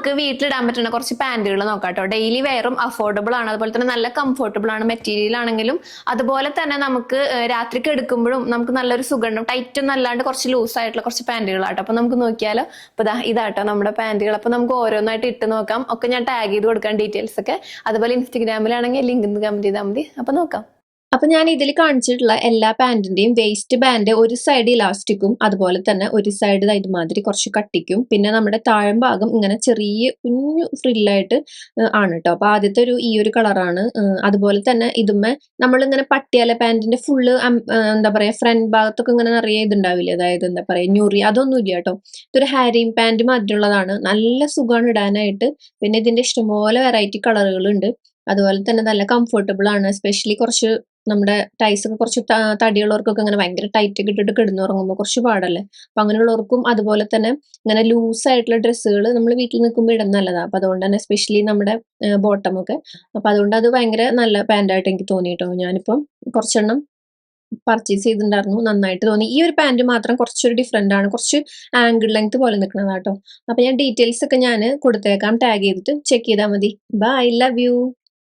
നമുക്ക് വീട്ടിലിടാൻ പറ്റുന്ന കുറച്ച് പാന്റുകൾ നോക്കാം കേട്ടോ ഡെയിലി വെയറും അഫോർഡബിൾ ആണ്. അതുപോലെ തന്നെ നല്ല കംഫർട്ടബിൾ ആണ് മെറ്റീരിയൽ ആണെങ്കിലും അതുപോലെ തന്നെ നമുക്ക് രാത്രിക്ക് എടുക്കുമ്പോഴും നമുക്ക് നല്ലൊരു സുഖം ടൈറ്റ് ഒന്നും കുറച്ച് ലൂസ് ആയിട്ടുള്ള കുറച്ച് പാന്റുകളാട്ടോ അപ്പൊ നമുക്ക് നോക്കിയാലോ? അപ്പൊ ഇതാ ഇതാട്ടോ നമ്മുടെ പാന്റുകൾ. അപ്പൊ നമുക്ക് ഓരോന്നായിട്ട് ഇട്ട് നോക്കാം. ഒക്കെ ഞാൻ ടാഗ് ചെയ്ത് കൊടുക്കാം ഡീറ്റെയിൽസ് ഒക്കെ. അതുപോലെ ഇൻസ്റ്റഗ്രാമിലാണെങ്കിൽ ലിങ്ക് കമന്റ് ചെയ്താൽ മതി. അപ്പൊ നോക്കാം. അപ്പൊ ഞാൻ ഇതിൽ കാണിച്ചിട്ടുള്ള എല്ലാ പാൻറിന്റെയും വേസ്റ്റ് ബാൻഡ് ഒരു സൈഡ് ഇലാസ്റ്റിക്കും അതുപോലെ തന്നെ ഒരു സൈഡ് ഇതുമാതിരി കുറച്ച് കട്ടിക്കും. പിന്നെ നമ്മുടെ താഴം ഭാഗം ഇങ്ങനെ ചെറിയ കുഞ്ഞു ഫ്രില്ലായിട്ട് ആണ് കേട്ടോ അപ്പൊ ആദ്യത്തെ ഒരു ഈ ഒരു കളറാണ് അതുപോലെ തന്നെ ഇതുമ്മേ നമ്മളിങ്ങനെ പട്ടിയാല പാൻറിന്റെ ഫുള്ള് എന്താ പറയാ ഫ്രണ്ട് ഭാഗത്തൊക്കെ ഇങ്ങനെ നിറയെ ഇതുണ്ടാവില്ലേ? അതായത് എന്താ പറയാ ഞുറി അതൊന്നും ഇല്ല കേട്ടോ ഇതൊരു ഹാരിയും പാന്റ് മാതിരിയുള്ളതാണ്. നല്ല സുഖമാണ് ഇടാനായിട്ട്. പിന്നെ ഇതിന്റെ ഇഷ്ടംപോലെ വെറൈറ്റി കളറുകളുണ്ട് അതുപോലെ തന്നെ നല്ല കംഫർട്ടബിൾ ആണ്. സ്പെഷ്യലി കുറച്ച് നമ്മുടെ ടൈസ് ഒക്കെ കുറച്ച് തടിയുള്ളവർക്കൊക്കെ ഇങ്ങനെ ഭയങ്കര ടൈറ്റ് ഒക്കെ ഇട്ടിട്ട് കിടന്നുറങ്ങുമ്പോൾ കുറച്ച് പാടല്ലേ? അപ്പൊ അങ്ങനെയുള്ളവർക്കും അതുപോലെ തന്നെ ഇങ്ങനെ ലൂസ് ആയിട്ടുള്ള ഡ്രസ്സുകൾ നമ്മൾ വീട്ടിൽ നിൽക്കുമ്പോൾ ഇടുന്ന നല്ലതാണ് അപ്പൊ അതുകൊണ്ട് തന്നെ എസ്പെഷ്യലി നമ്മുടെ ബോട്ടം ഒക്കെ. അപ്പൊ അതുകൊണ്ട് അത് ഭയങ്കര നല്ല പാന്റായിട്ട് എനിക്ക് തോന്നിയിട്ടോ ഞാനിപ്പോൾ ഞാനിപ്പം കുറച്ചെണ്ണം പർച്ചേസ് ചെയ്തിട്ടുണ്ടായിരുന്നു. നന്നായിട്ട് തോന്നി. ഈ ഒരു പാന്റ് മാത്രം കുറച്ചൊരു ഡിഫറെന്റ് ആണ്. കുറച്ച് ആംഗിൾ ലെങ്ത് പോലെ നിൽക്കുന്നതാട്ടോ അപ്പൊ ഞാൻ ഡീറ്റെയിൽസ് ഒക്കെ ഞാൻ കൊടുത്തേക്കാം. ടാഗ് ചെയ്തിട്ട് ചെക്ക് ചെയ്താൽ മതി. By I love you